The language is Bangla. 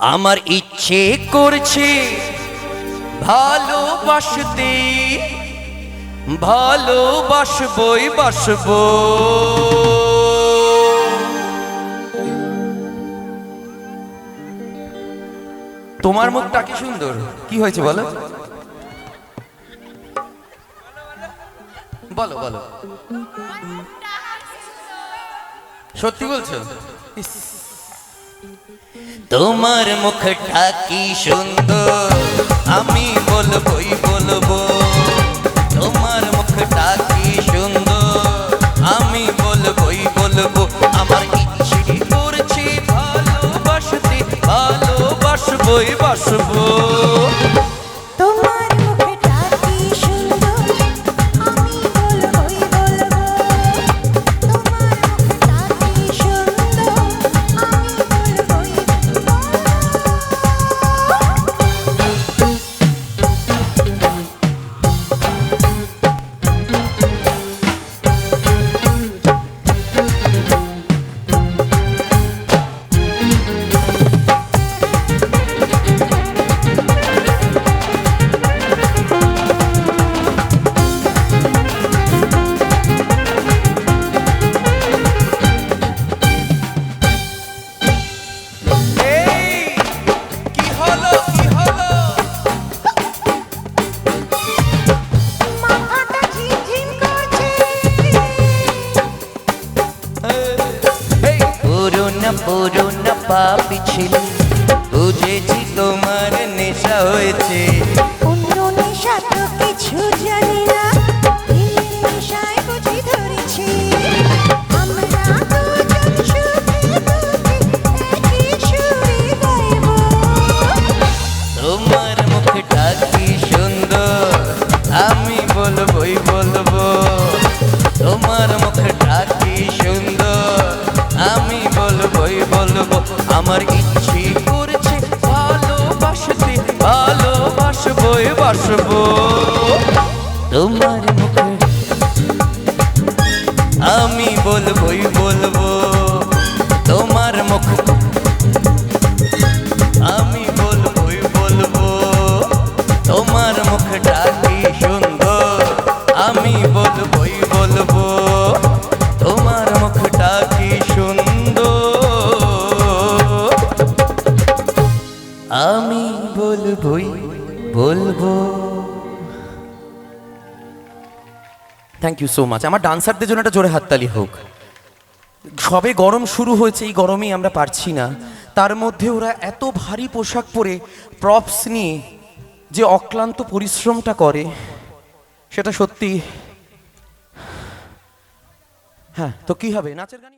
আমার ইচ্ছে করছে ভালোবাসতে ভালোবাসবই বাসবো। তোমার মুখটা কি সুন্দর? কি হয়েছে বলো? বলো বলো। সত্যি বলছো। তোমার মুখটা কি সুন্দর? আমি বলবই বলব, তোমার মুখটা কি সুন্দর? আমি বলবই বলব, আমার ইচ্ছে করছি ভালোবাসতে, ভালোবাসবই, বাসবো। পুরোনো পুরোনো পাপি ছিল বুঝেছি তোমার নেশা হয়েছে। অন্য নেশা তো কিছু জানি না। নেশায় বুঝি ধরেছি। তোমার মুখটা কি সুন্দর আমি বলবই বলব। আমার ইচ্ছে করছে ভালোবাসতে ভালোবাসবো বাসবো। তোমার মুখে আমি বলবোই বলব। বলবই বলব? থ্যাংক ইউ সো মাচ আমার ডান্সারদের জন্য একটা জোরে হাততালি হোক। সবে গরম শুরু হয়েছে, এই গরমেই আমরা পারছি না। তার মধ্যে ওরা এত ভারী পোশাক পরে প্রপস নিয়ে যে অক্লান্ত পরিশ্রমটা করে, সেটা সত্যি হ্যাঁ তো কি হবে? নাচের হবে?